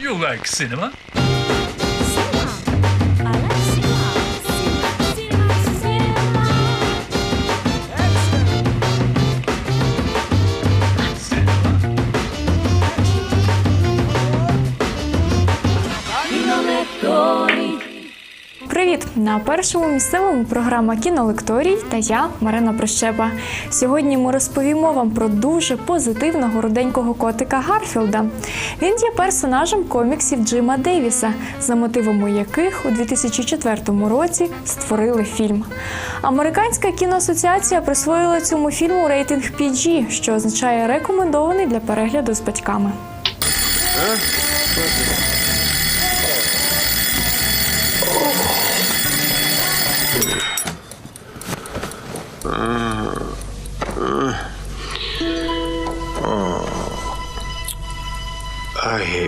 You like cinema? Привіт! На першому місцевому програма Кінолекторій та я Марина Прощепа. Сьогодні ми розповімо вам про дуже позитивного руденького котика Гарфілда. Він є персонажем коміксів Джима Дейвіса, за мотивами яких у 2004 році створили фільм. Американська кіноасоціація присвоїла цьому фільму рейтинг PG, що означає рекомендований для перегляду з батьками.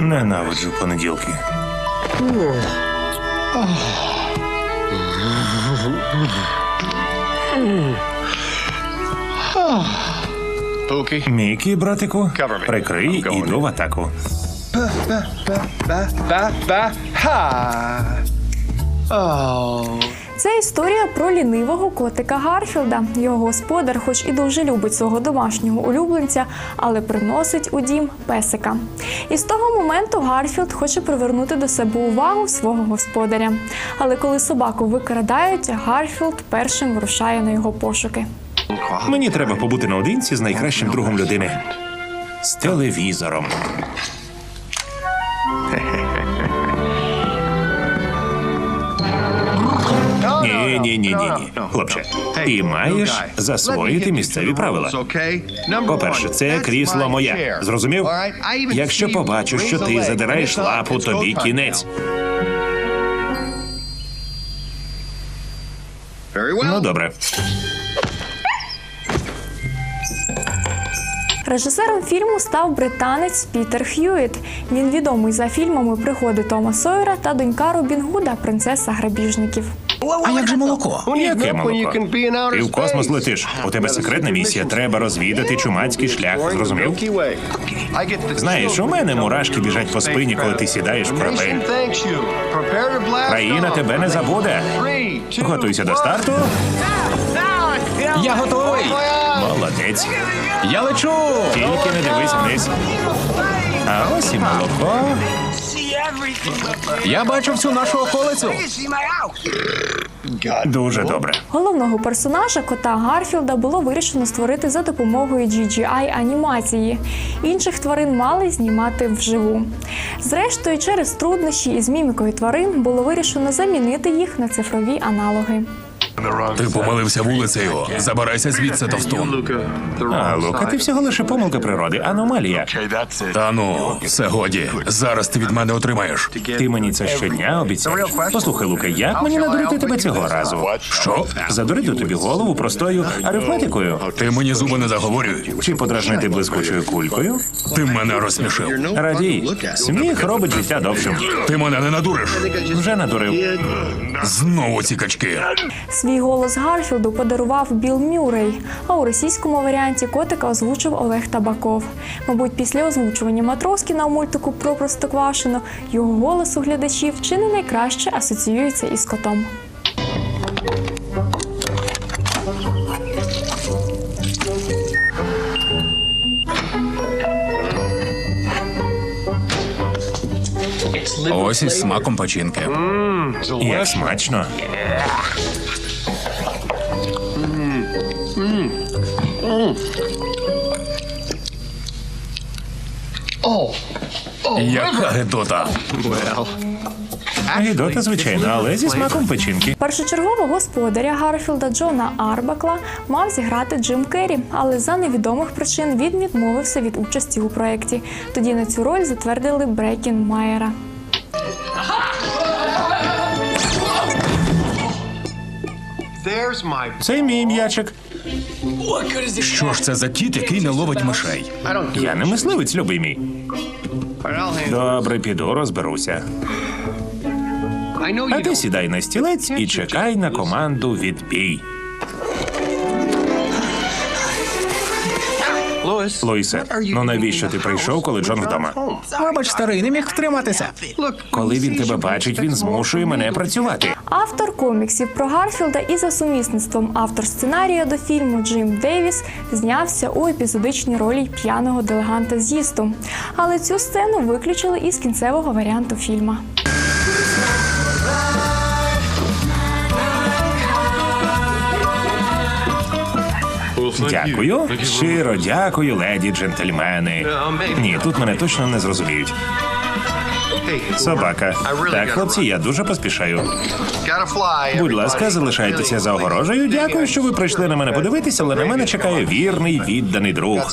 Ненавиджу понеділки. Мікі, братику, прикрий, іду в атаку. Ha. Oh. Це історія про лінивого котика Гарфілда. Його господар, хоч і дуже любить свого домашнього улюбленця, але приносить у дім песика. І з того моменту Гарфілд хоче привернути до себе увагу свого господаря. Але коли собаку викрадають, Гарфілд першим вирушає на його пошуки. Мені треба побути наодинці з найкращим другом людини. З телевізором. Ні, ні, ні, ні. Хлопче, ти маєш засвоїти місцеві правила. По-перше, це крісло моє. Зрозумів? Якщо побачу, що ти задираєш лапу, тобі кінець. Ну добре. Режисером фільму став британець Пітер Х'юіт. Він відомий за фільмами Пригоди Тома Сойера та донька Робін Гуда, принцеса грабіжників. А як же молоко? Яке молоко? Ти в космос летиш. У тебе секретна місія. Треба розвідати чумацький шлях. Зрозумів? Знаєш, у мене мурашки біжать по спині, коли ти сідаєш в корабель. Країна тебе не забуде. Готуйся до старту. Я готовий! Молодець. Я лечу! Тільки не дивись вниз. А ось і молоко. Я бачу всю нашу околицю. Дуже добре. Головного персонажа кота Гарфілда було вирішено створити за допомогою GGI анімації. Інших тварин мали знімати вживу. Зрештою, через труднощі із мімікою тварин було вирішено замінити їх на цифрові аналоги. Ти помилився вулицею. Забирайся звідси, товстун. А, Лука, ти всього лише помилка природи, аномалія. Та ну, все годі. Зараз ти від мене отримаєш. Ти мені це щодня обіцяєш. Послухай, Лука, як мені надурити тебе цього разу? Що? Задурити тобі голову простою арифметикою? Ти мені зуби не заговорюй. Чи подражнити блискучою кулькою? Ти мене розсмішив. Радій, сміх робить життя довшим. Ти мене не надуриш. Вже надурив. Знову ці качки. Свій голос Гарфілду подарував Біл Мюррей, а у російському варіанті котика озвучив Олег Табаков. Мабуть, після озвучування Матроскіна у мультику про Простоквашино його голос у глядачів чи не найкраще асоціюється із котом. Ось із смаком печінки. Як смачно. Яка гидота. Гідота, звичайно, але зі смаком печінки. Першочергового господаря Гарфілда Джона Арбакла мав зіграти Джим Керрі, але за невідомих причин він відмовився від участі у проєкті. Тоді на цю роль затвердили Брекін Майера. Це мій м'ячик. Що ж це за кіт, який не ловить мишей? Я не мисливець, любий мій. Добре, піду, розберуся. А ти сідай на стілець і чекай на команду відбій. Луїсе, ну навіщо ти прийшов, коли Джон вдома? Вибач, старий, не міг втриматися. Коли він тебе бачить, він змушує мене працювати. Автор коміксів про Гарфілда і за сумісництвом автор сценарія до фільму Джим Дейвіс знявся у епізодичній ролі п'яного делеганта з'їзду. Але цю сцену виключили із кінцевого варіанту фільма. Дякую. Щиро дякую, леді джентльмени. Ні, тут мене точно не зрозуміють. Собака. Так, хлопці, я дуже поспішаю. Будь ласка, залишайтеся за огорожею. Дякую, що ви прийшли на мене подивитися, але на мене чекає вірний відданий друг.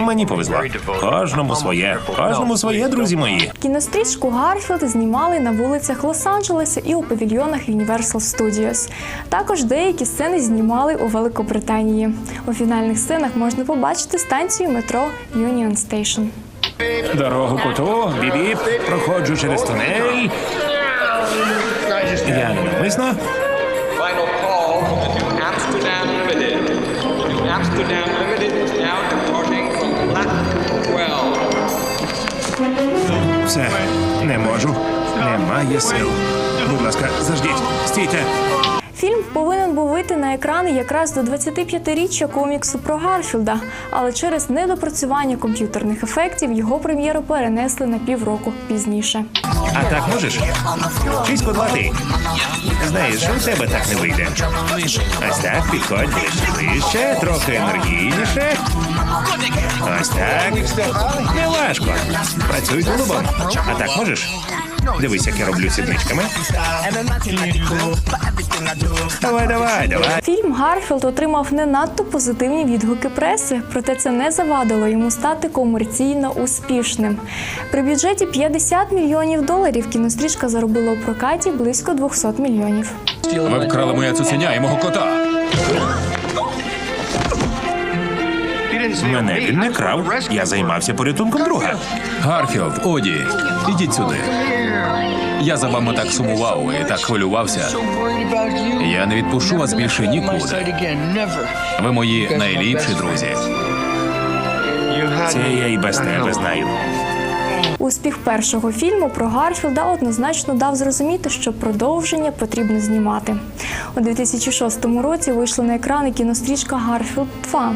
Мені повезло. Кожному своє, кожному своє, друзі мої. Кінострічку Гарфілд знімали на вулицях Лос-Анджелеса і у павільйонах Universal Studios. Також деякі сцени знімали у Великобританії. У фінальних сценах можна побачити станцію метро Union Station. Дорогу коту, бібіп, проходжу через тунель. Я не навмисно. Final call to Amsterdam Limited. To Amsterdam Limited is now departing from Black 12. Все, не можу. Немає сил. Будь ласка, заждіть. Стійте. Фільм повинен був вийти на екрани якраз до 25-річчя коміксу про Гарфілда, але через недопрацювання комп'ютерних ефектів його прем'єру перенесли на півроку пізніше. А так можеш? Чись кудлати. Знаєш, у тебе так не вийде. Ось так, підходь ближче, трохи енергійніше. Ось так. Не важко. Працюй голубом. А так можеш? Дивись, як я роблю сідничками. Давай, давай, давай. Фільм Гарфілд отримав не надто позитивні відгуки преси, проте це не завадило йому стати комерційно успішним. При бюджеті 50 мільйонів доларів кінострічка заробила у прокаті близько 200 мільйонів. Ви вкрали моє цуценя і мого кота. Мене він не крав. Я займався порятунком друга. Гарфілд, Оді, ідіть сюди. Я за вами так сумував і так хвилювався. Я не відпущу вас більше нікуди. Ви мої найліпші друзі. Це я і без тебе знаю. Успіх першого фільму про Гарфілда однозначно дав зрозуміти, що продовження потрібно знімати. У 2006 році вийшла на екрани кінострічка Гарфілд 2.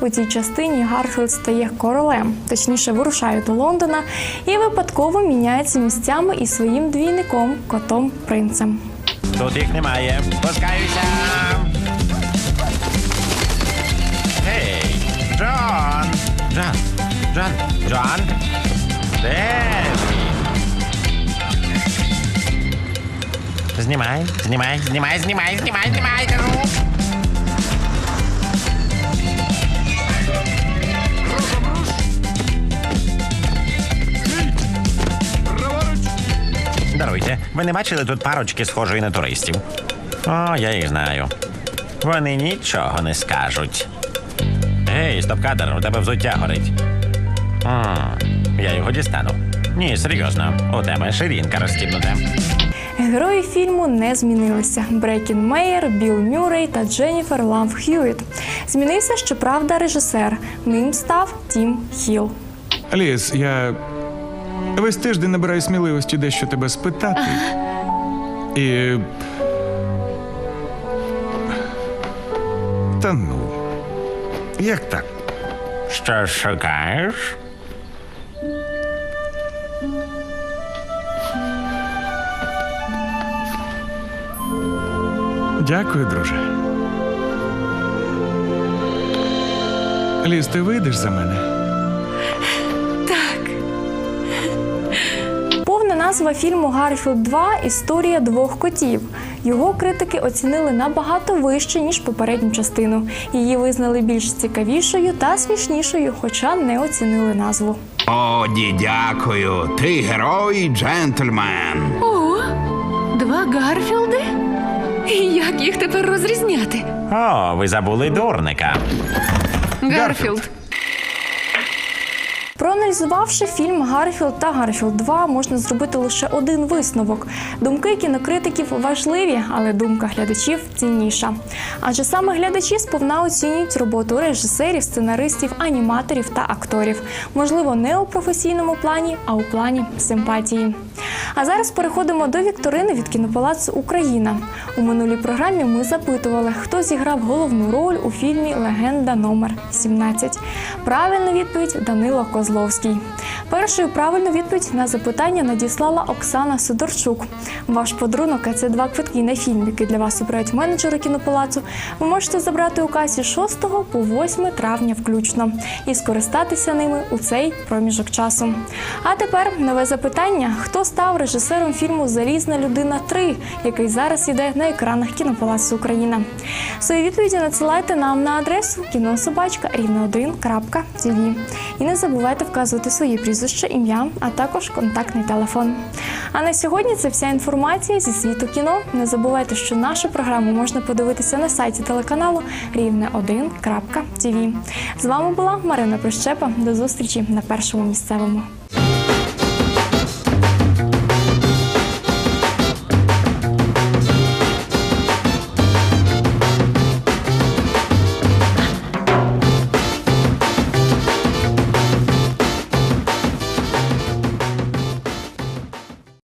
У цій частині Гарфілд стає королем, точніше вирушає до Лондона і випадково міняється місцями із своїм двійником котом принцем. Тут їх немає. Спускаюся. Гей, Джон! Джон! Джон! Джон! Знімай, знімай, знімай, знімай, знімай, знімай, кажу. Даруйте, ви не бачили тут парочки схожої на туристів? О, я їх знаю. Вони нічого не скажуть. Гей, стоп-кадр, у тебе взуття горить. М, його дістану. Ні, серйозно, у тебе ширинка розстібнута. Герої фільму не змінилися: Брекін Мейер, Білл Мюррей та Дженніфер Лав Хьюітт. Змінився, щоправда, режисер. Ним став Тім Хіл. Ліс, я весь тиждень набираю сміливості дещо тебе спитати. І. Та ну. Як так? Що шукаєш? Дякую, друже. Ліс, ти вийдеш за мене? Повна назва фільму Гарфілд 2 Історія двох котів. Його критики оцінили набагато вище, ніж попередню частину. Її визнали більш цікавішою та смішнішою, хоча не оцінили назву. Оді, дякую. Ти герой джентльмен. О, два Гарфілди? І як їх тепер розрізняти? О, ви забули дурника. Гарфілд. Проаналізувавши фільм Гарфілд та Гарфілд 2, можна зробити лише один висновок: думки кінокритиків важливі, але думка глядачів цінніша. Адже саме глядачі сповна оцінюють роботу режисерів, сценаристів, аніматорів та акторів. Можливо, не у професійному плані, а у плані симпатії. А зараз переходимо до вікторини від кінопалацу Україна. У минулій програмі ми запитували, хто зіграв головну роль у фільмі Легенда номер 17. Правильна відповідь Данило Козловський. Першою правильну відповідь на запитання надіслала Оксана Сидорчук. Ваш подарунок це два квитки на фільм, який для вас обирають менеджери кінопалацу. Ви можете забрати у касі 6 по 8 травня включно і скористатися ними у цей проміжок часу. А тепер нове запитання: хто став режисером фільму Залізна людина 3, який зараз іде на екранах кінопалацу Україна? Свої відповіді надсилайте нам на адресу кінособачка рівно 1.tv. І не забувайте вказувати своє прізвище, ім'я, а також контактний телефон. А на сьогодні це вся інформація зі світу кіно. Не забувайте, що нашу програму можна подивитися на сайті телеканалу рівне 1.tv. З вами була Марина Прищепа. До зустрічі на першому місцевому.